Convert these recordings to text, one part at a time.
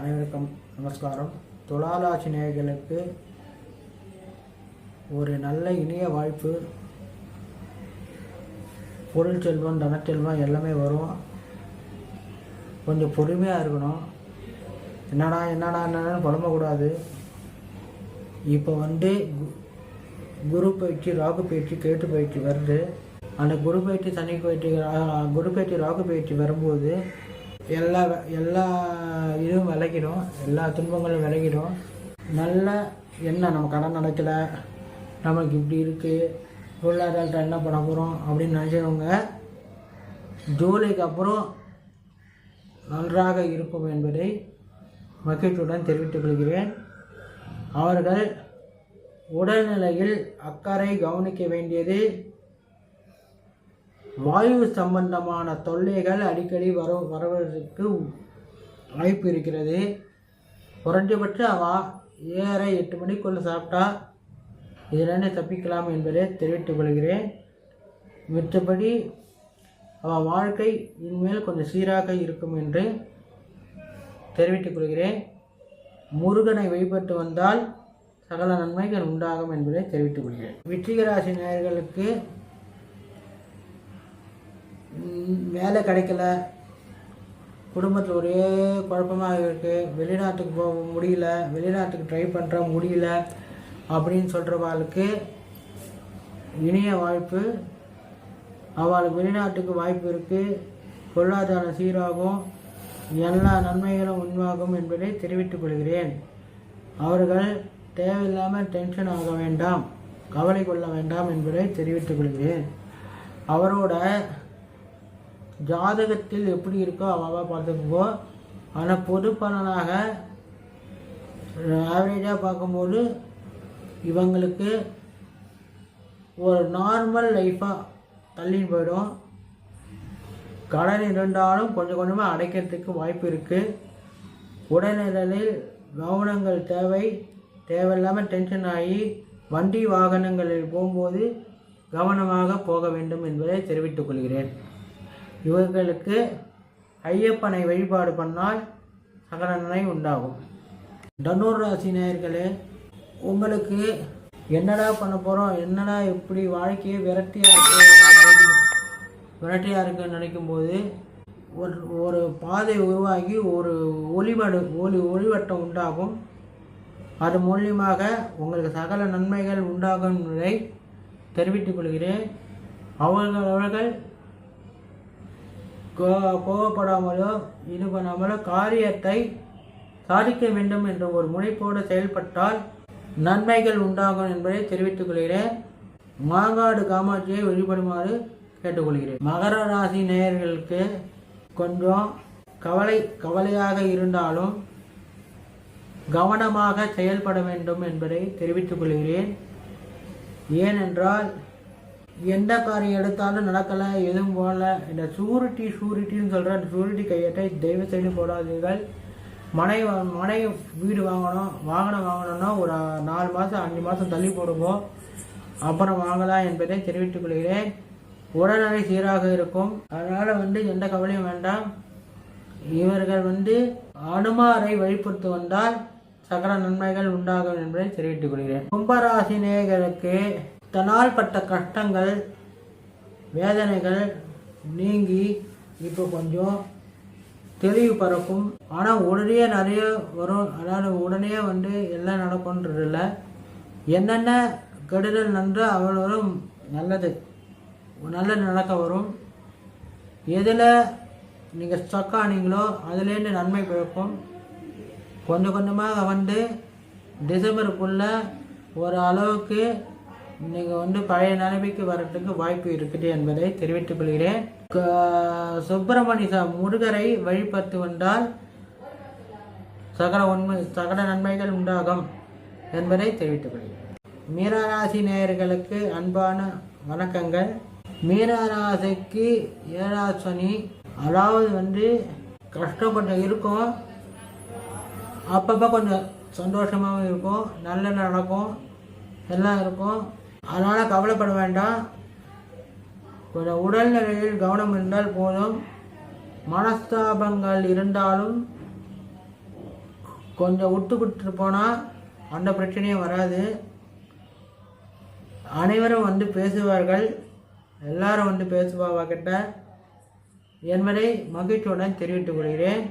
அனைவருக்கும் நமஸ்காரம். தொழிலாட்சி நேயர்களுக்கு ஒரு நல்ல இனிய வாய்ப்பு. பொருள் செல்வம் தனச்செல்வம் எல்லாமே வரும். கொஞ்சம் பொறுமையாக இருக்கணும். என்னடா என்னடா என்னடான்னு புலம்பக்கூடாது. இப்போ வந்து கு- குரு பயிற்சி ராகு பயிற்சி கேட்டு பயிற்சி வருது. அந்த குரு பயிற்சி சனி பயிற்சி குரு பயிற்சி ராகு பயிற்சி வரும்போது எல்லா எல்லா இதுவும் விலகிடும் எல்லா துன்பங்களும் விலகிடும் நல்ல என்ன நம்ம கடன் நடக்கலை. நமக்கு இப்படி இருக்குது பொருளாதாரத்தை என்ன பண்ண போகிறோம் அப்படின்னு நினச்சவங்க ஜூலைக்கு அப்புறம் நன்றாக இருக்கும் என்பதை மகிழ்ச்சியுடன் தெரிவித்துக் கொள்கிறேன். அவர்கள் உடல்நிலையில் அக்கறை கவனிக்க வேண்டியது வாயு சம்பந்தமான தொல்லைகள் அடிக்கடி வர வருவதற்கு வாய்ப்பு இருக்கிறது. குறைஞ்சபட்ச வா ஏற எட்டு மணிக்குள்ள சாப்பிட்டா இதிலிருந்து தப்பிக்கலாம் என்பதை தெரிவித்துக் கொள்கிறேன். மற்றபடி அவள் வாழ்க்கை இனிமேல் கொஞ்சம் சீராக இருக்கும் என்று தெரிவித்துக் கொள்கிறேன். முருகனை வழிபட்டு வந்தால் சகல நன்மைகள் உண்டாகும் என்பதை தெரிவித்துக் கொள்கிறேன். விருச்சிக நேயர்களுக்கு வேலை கிடைக்கல. குடும்பத்தில் ஒரே குழப்பமாக இருக்குது வெளிநாட்டுக்கு போக முடியல. வெளிநாட்டுக்கு ட்ரை பண்ணுற முடியல அப்படின்னு சொல்கிறவாளுக்கு இனிய வாய்ப்பு. அவளுக்கு வெளிநாட்டுக்கு வாய்ப்பு இருக்குது பொருளாதாரம் சீராகும். எல்லா நன்மைகளும் உண்மாகும் என்பதை தெரிவித்துக் கொள்கிறேன். அவர்கள் தேவையில்லாமல் டென்ஷன் ஆக வேண்டாம். கவலை கொள்ள வேண்டாம் என்பதை தெரிவித்துக் கொள்கிறேன். அவரோட ஜாதகத்தில் எப்படி இருக்கோ அவாவா பார்த்துக்குவோ ஆனால் பொது பலனாக ஆவரேஜாக பார்க்கும்போது இவங்களுக்கு ஒரு நார்மல் லைஃபாக தள்ளின்னு போயிடும். கடன் இருந்தாலும் கொஞ்சம் கொஞ்சமாக அடைக்கிறதுக்கு வாய்ப்பு இருக்குது உடல்நிலையில் கவனங்கள் தேவை. தேவையில்லாமல் டென்ஷன் ஆகி வண்டி வாகனங்களில் போகும்போது கவனமாக போக வேண்டும் என்பதை தெரிவித்துக் கொள்கிறேன். இவர்களுக்கு ஐயப்பனை வழிபாடு பண்ணால் சகல நன்மை உண்டாகும். தனுர் ராசி நேயர்களே உங்களுக்கு என்னடா பண்ண போகிறோம் என்னடா இப்படி வாழ்க்கையை விரட்டியாக இருக்கு? விரட்டியாக இருக்குன்னு நினைக்கும்போது ஒரு ஒரு பாதை உருவாகி ஒரு ஒளிவடு ஒளி ஒளிவட்டம் உண்டாகும். அது மூலியமாக உங்களுக்கு சகல நன்மைகள் உண்டாகும் என்பதை தெரிவித்துக் கொள்கிறேன். அவர்கள் அவர்கள் கோ- கோவப்படாமலோ இது பண்ணாமலோ காரியத்தை சாதிக்க வேண்டும் என்ற ஒரு முனைப்போடு செயல்பட்டால் நன்மைகள் உண்டாகும் என்பதை தெரிவித்துக் கொள்கிறேன். மாங்காடு காமாட்சியை வழிபடுமாறு கேட்டுக்கொள்கிறேன். மகர ராசி நேயர்களுக்கு கொஞ்சம் கவலை கவலையாக இருந்தாலும் கவனமாக செயல்பட வேண்டும் என்பதை தெரிவித்துக் கொள்கிறேன். ஏனென்றால் எந்த காரியம் எடுத்தாலும் நடக்கலை எதுவும் போகல. இந்த சூரிட்டி சூரிட்டின்னு சொல்கிற அந்த சூரிட்டி கையட்டை தயவு செய்து போடாதீர்கள். மனை மனை வீடு வாங்கணும் வாகனம் வாங்கணும்னா ஒரு நாலு மாதம் அஞ்சு மாதம் தள்ளி போடுங்க. அப்புறம் வாங்கலாம் என்பதை தெரிவித்துக் கொள்கிறேன். உடல்நிலை சீராக இருக்கும். அதனால் வந்து எந்த கவலையும் வேண்டாம். இவர்கள் வந்து அனுமாரை வழிபடுத்து வந்தால் சகல நன்மைகள் உண்டாகும் என்பதை தெரிவித்துக் கொள்கிறேன். கும்பராசி நேயர்களுக்கு தனால் பட்ட கஷ்டங்கள் வேதனைகள் நீங்கி இப்போ கொஞ்சம் தெளிவு பறக்கும் ஆனால் உடனே நிறைய வரும். அதாவது உடனே வந்து எல்லாம் நடக்கும்ன்றது இல்லை என்னென்ன கெடுதல் நன்று அவ்வளோ நல்லது. நல்லது நடக்க வரும். எதில் நீங்கள் ஸ்டக் ஆனீங்களோ அதுலேருந்து நன்மை பிறக்கும். கொஞ்சம் கொஞ்சமாக வந்து டிசம்பருக்குள்ளே ஒரு அளவுக்கு நீங்கள் வந்து பழைய நிலைமைக்கு வரத்துக்கு வாய்ப்பு இருக்குது என்பதை தெரிவித்துக் கொள்கிறேன். சுப்பிரமணிய சா- முருகரை வழிபட்டு வந்தால் சகல உண்மை சகல நன்மைகள் உண்டாகும் என்பதை தெரிவித்துக் கொள்கிறேன். மீனராசி நேயர்களுக்கு அன்பான வணக்கங்கள். மீனராசிக்கு ஏழாவது சனி அதாவது வந்து கஷ்டப்பட்டு இருக்கும். அப்பப்போ கொஞ்சம் சந்தோஷமாகவும் இருக்கும். நல்ல நடக்கும். எல்லாம் இருக்கும். அதனால் கவலைப்பட வேண்டாம். கொஞ்சம் உடல்நிலையில் கவனம் இருந்தால் போதும். மனஸ்தாபங்கள் இருந்தாலும் கொஞ்சம் விட்டு கொடுத்துட்டு போனால் அந்த பிரச்சனையும் வராது. அனைவரும் வந்து பேசுவார்கள். எல்லாரும் வந்து பேசுவாவா கிட்ட? என்பதை மகிழ்ச்சியுடன் தெரிவித்துக் கொள்கிறேன்.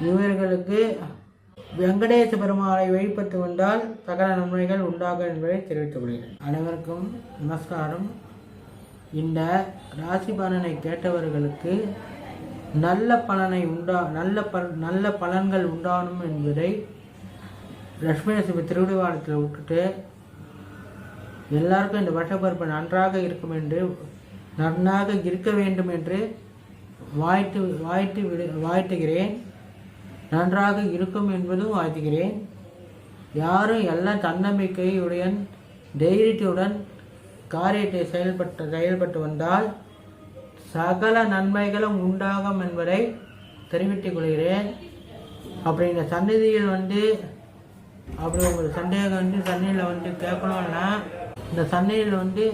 இவர்களுக்கு வெங்கடேச பெருமாளை வழிபட்டு வந்தால் சகல நன்மைகள் உண்டாகும் என்பதை தெரிவித்துக் கொள்கிறேன். அனைவருக்கும் நமஸ்காரம். இந்த ராசி பலனை கேட்டவர்களுக்கு நல்ல பலனை உண்டா நல்ல பல் நல்ல பலன்கள் உண்டாகும் என்பதை லட்சுமி நரசிம்ம திருவிழாவத்தில் விட்டுட்டு எல்லாருக்கும் இந்த வருஷப்பருப்பு நன்றாக இருக்கும் என்று நன்றாக இருக்க வேண்டும் என்று வாழ்த்து வாழ்த்து விடு வாழ்த்துகிறேன் நன்றாக இருக்கும் என்பதும் வாழ்த்துகிறேன். யாரும் எல்லா தன்னம்பிக்கையுடன் தைரியத்துடன் காரியத்தை செயல்பட்டு செயல்பட்டு வந்தால் சகல நன்மைகளும் உண்டாகும் என்பதை தெரிவித்துக் கொள்கிறேன். அப்படி இந்த சந்நிதியில் வந்து அப்படி ஒரு சந்தேகம் வந்து சன்னையில் வந்து கேட்கணும்னா இந்த சன்னையில் வந்து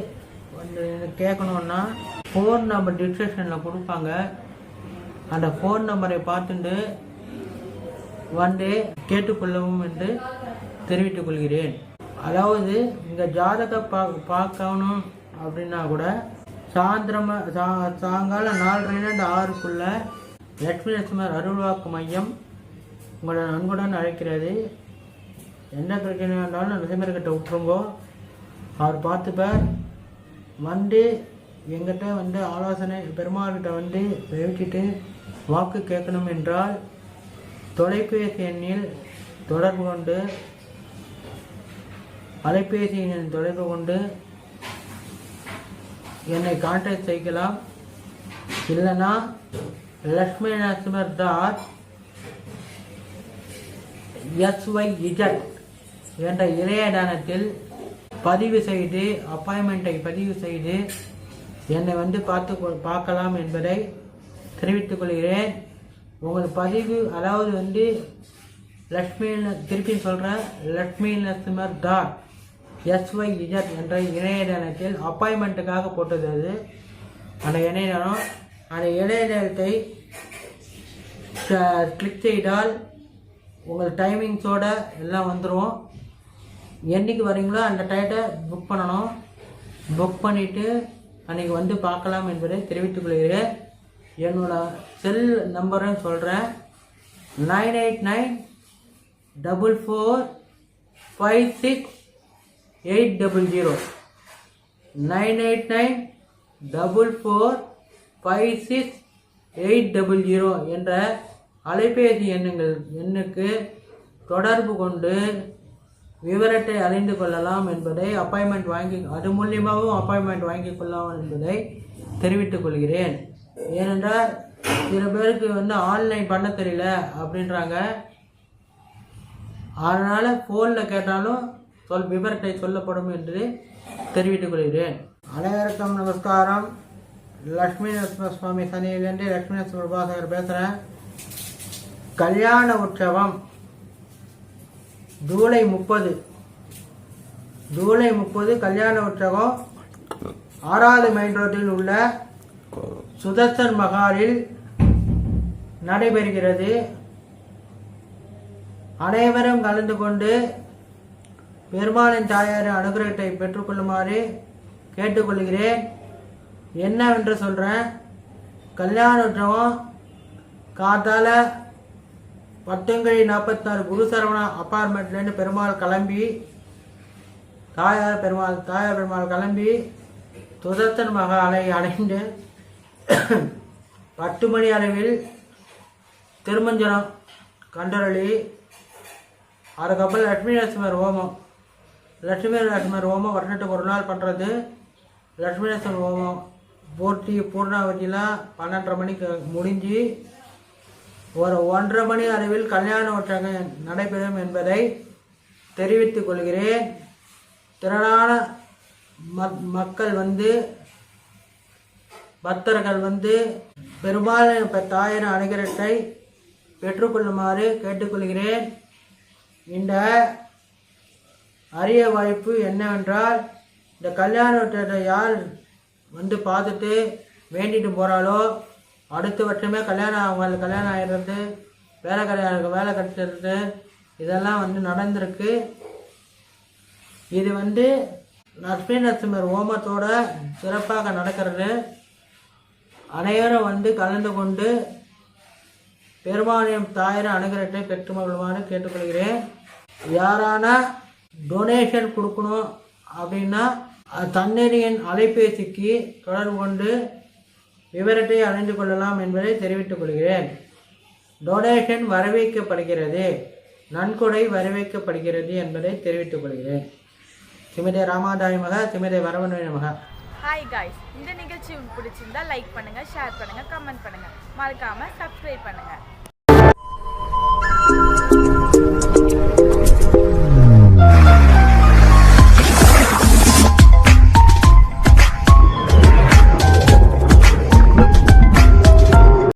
வந்து கேட்கணுன்னா ஃபோன் நம்பர் டிஸ்கிரிப்ஷனில் கொடுப்பாங்க. அந்த ஃபோன் நம்பரை பார்த்துட்டு வந்து கேட்டுக்கொள்ளவும் என்று தெரிவித்துக் கொள்கிறேன். அதாவது இந்த ஜாதக பா பார்க்கணும் அப்படின்னா கூட சாயந்திரமா சா சாயங்காலம் நாலரைலேருந்து ஆறுக்குள்ள லட்சுமி நரசிம்மர் அருள்வாக்கு மையம் உங்களை நன்குடன் அழைக்கிறது. என்ன பிரச்சனை இருந்தாலும் நரசிம்மர்கிட்ட விட்டுருங்கோ அவர் பார்த்துப்பார் வந்து எங்கிட்ட வந்து ஆலோசனை பெருமாள்கிட்ட வந்து தெரிவிச்சுட்டு வாக்கு கேட்கணும் என்றால் தொலைபேசி எண்ணில் தொடர்பு கொண்டு அலைபேசி எண்ணில் தொடர்பு கொண்டு என்னை கான்டாக்ட் செய்யலாம். இல்லைன்னா Lakshmi Narasimhar Das S Y Z என்ற இணையதளத்தில் பதிவு செய்து அப்பாயின்மெண்ட்டை பதிவு செய்து என்னை வந்து பார்த்து கொ- பார்க்கலாம் என்பதை தெரிவித்துக் கொள்கிறேன். உங்கள் பதிவு அதாவது வந்து லக்ஷ்மி திருப்பி சொல்கிறேன் Lakshmi Narasimhar dot S Y Z என்ற இணையதளத்தில் அப்பாயின்மெண்ட்டுக்காக போட்டது அது. அந்த இணையதளம் அந்த இணையதளத்தை கிளிக் செய்தால் உங்கள் டைமிங்ஸோட எல்லாம் வந்துடும் என்னைக்கு வரீங்களோ அந்த டயத்தை புக் பண்ணணும். புக் பண்ணிவிட்டு அன்றைக்கி வந்து பார்க்கலாம் என்பதை தெரிவித்துக் கொள்கிறேன். என்னோட செல் நம்பரும் சொல்கிறேன் nine eight nine double four five six eight double zero nine eight nine double four five six eight double zero என்ற அலைபேசி எண்ணுங்கள் எண்ணுக்கு தொடர்பு கொண்டு விவரத்தை அறிந்து கொள்ளலாம் என்பதை அப்பாயின்மெண்ட் வாங்கி அது மூலியமாகவும் அப்பாயின்மெண்ட் வாங்கிக் கொள்ளலாம் என்பதை தெரிவித்துக் கொள்கிறேன். ஏனென்றால் சில பேருக்கு வந்து ஆன்லைன் பண்ண தெரியல அப்படின்றாங்க. அதனால் ஃபோனில் கேட்டாலும் சொல் விவரத்தை சொல்லப்படும் என்று தெரிவித்துக் கொள்கிறேன். அனைவருக்கும் நமஸ்காரம். லக்ஷ்மி நரசிம்ம சுவாமி சனியிலேருந்து லக்ஷ்மி நரசிம்ம உபாசகர் பேசுகிறேன் கல்யாண உற்சவம். ஜூலை முப்பது. ஜூலை முப்பது கல்யாண உற்சவம். ஆறாவது மைன் ரோட்டில் உள்ள சுதர்சன் மகாலில் நடைபெறுகிறது. அனைவரும் கலந்து கொண்டு பெருமாளின் தாயாரின் அனுகிரகத்தை பெற்றுக்கொள்ளுமாறு கேட்டுக்கொள்கிறேன். என்னவென்று சொல்கிறேன் கல்யாண உற்சவம் காத்தால பத்துங்கழி நாற்பத்தாறு குரு சரவணா அப்பார்ட்மெண்ட்லேருந்து பெருமாள் கிளம்பி தாயார் பெருமாள் தாயார் பெருமாள் கிளம்பி துதத்தன் மகாலை அடைந்து பத்து மணி அளவில் திருமஞ்சனம் கண்டரளி அதுக்கப்புறம் லட்சுமி நரசிம்மர் ஹோமம். லட்சுமி நரசிம்மர் ஹோமம் வருஷத்துக்கு ஒரு நாள் பண்ணுறது லட்சுமி நரசிம்மர் ஹோமம் பூர்த்தி பூர்ணாவதிலாம் பன்னெண்டரை மணிக்கு முடிஞ்சு ஒரு ஒன்றரை மணி அளவில் கல்யாண உற்சவம் நடைபெறும் என்பதை தெரிவித்துக் கொள்கிறேன். திரளான மக் மக்கள் வந்து பக்தர்கள் வந்து பெரும்பாலும் தாயிரம் அனுகிரத்தை பெற்றுக்கொள்ளுமாறு கேட்டுக்கொள்கிறேன். இந்த அரிய வாய்ப்பு என்னவென்றால் இந்த கல்யாண யார் வந்து பார்த்துட்டு வேண்டிட்டு போகிறாளோ அடுத்த வருஷமே கல்யாணம் அவங்களுக்கு கல்யாணம் ஆகிடுறது வேலை கிடையாது வேலை கிடைச்சிடுறது இதெல்லாம் வந்து நடந்திருக்கு. இது வந்து லட்சுமி நரசிம்மர் ஹோமத்தோட சிறப்பாக நடக்கிறது. அனைவரும் வந்து கலந்து கொண்டு பெருமானியம் தாயிர அனுகிரகத்தை பெற்று மகிழ்வான்னு கேட்டுக்கொள்கிறேன். யாரான டொனேஷன் கொடுக்கணும் அப்படின்னா தன்னெறியின் அலைபேசிக்கு தொடர்பு கொண்டு விவரத்தை அறிந்து கொள்ளலாம் என்பதை தெரிவித்துக் கொள்கிறேன். டொனேஷன் வரவேற்கப்படுகிறது. நன்கொடை வரவேற்கப்படுகிறது என்பதை தெரிவித்துக் கொள்கிறேன். சிமிதை ராமாதாய் மக சிமிதை வரவணி மக. ஹாய் காய்ஸ் இந்த நிகழ்ச்சி உங்களுக்கு பிடிச்சிருந்தா லைக் பண்ணுங்கள் ஷேர் பண்ணுங்கள் கமெண்ட் பண்ணுங்கள் மறக்காமல் சப்ஸ்கிரைப் பண்ணுங்கள்